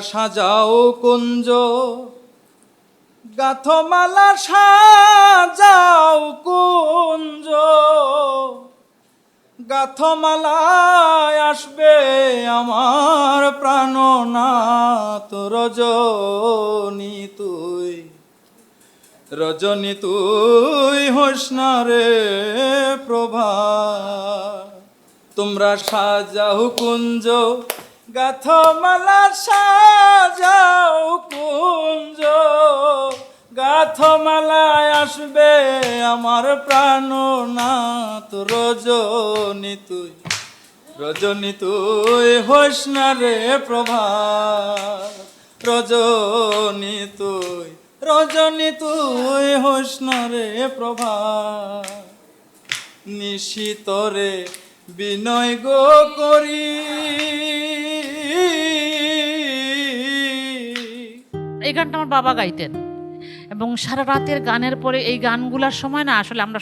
সাজাও কুঞ্জ। গাথমালা সাজাও কুঞ্জ। গাথমালায় আসবে আমার প্রাণনাথ, রজনী তুই। রজনী তুই হোস না রে প্রভা। তোমরা সাজাও কুঞ্জ। গাথমালা সাজাও কুঞ্জ। গাথমালায় আসবে আমার প্রাণনাথ রজনী তুই রজনী তুই হোস না রে প্রভা রজনী তুই রজনী তুই হোস না রে প্রভা নিশিতরে বিনয় গো করি। এই গানটা আমার বাবা গাইতেন। এবং সারা রাতের গানের পরে এই গানগুলার সময় না আসলে আমরা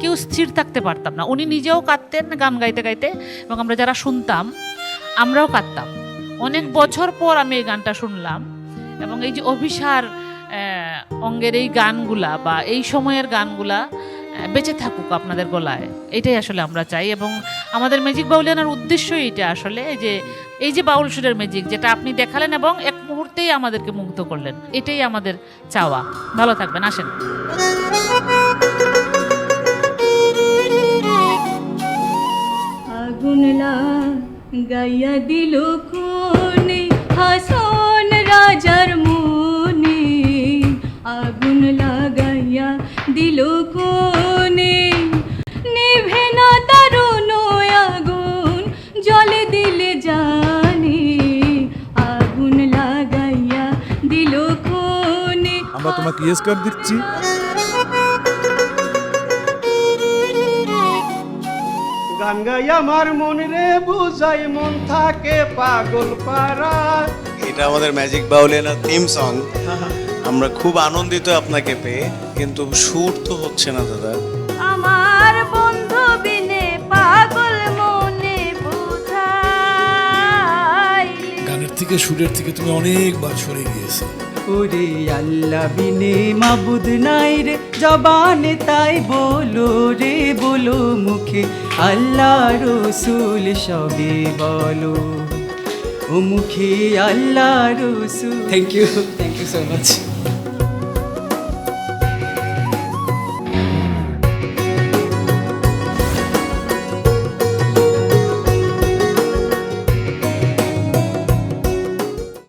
কেউ স্থির থাকতে পারতাম না। উনি নিজেও কাঁদতেন গান গাইতে গাইতে এবং আমরা যারা শুনতাম, আমরাও কাঁদতাম। অনেক বছর পর আমি এই গানটা শুনলাম এবং এই যে অভিসার অঙ্গের এই গানগুলা বা এই সময়ের গানগুলা বেঁচে থাকুক আপনাদের গলায়, এটাই আসলে আমরা চাই। এবং আমাদের ম্যাজিক বাউলিয়ানার উদ্দেশ্যই এটা আসলে যে, এই যে বাউল সুরের ম্যাজিক যেটা আপনি দেখালেন এবং মুহূর্তেই আমাদেরকে মুগ্ধ করলেন। এটাই আমাদের চাওয়া। ভালো থাকবেন, আসেন। আগুন গাইয়া দিল কোনে হাসন রাজার মনে। আগুন লাগাইয়া দিল কোনে তোমাকে ইয়েস কার্ড দিচ্ছি। গান গাই আমার মন রে বুঝাই মন থাকে পাগল পারা এটা আমাদের ম্যাজিক বাউলিয়ানা থিম সং আমরা খুব আনন্দিত আপনাকে পেয়ে কিন্তু সুর তো হচ্ছে না দাদা। আমার বন্ধু বিনে পাগল মনে বোঝাই। গানের থেকে সুরের থেকে তুমি অনেকবার সরে গিয়েছো ওরে আল্লাহ, বিনে মাবুদ নাই রে। জবানে তাই বলো রে, বলো মুখে। আল্লাহ রসুল সবে বলো। ও মুখে আল্লাহ রসুল। Thank you thank you so much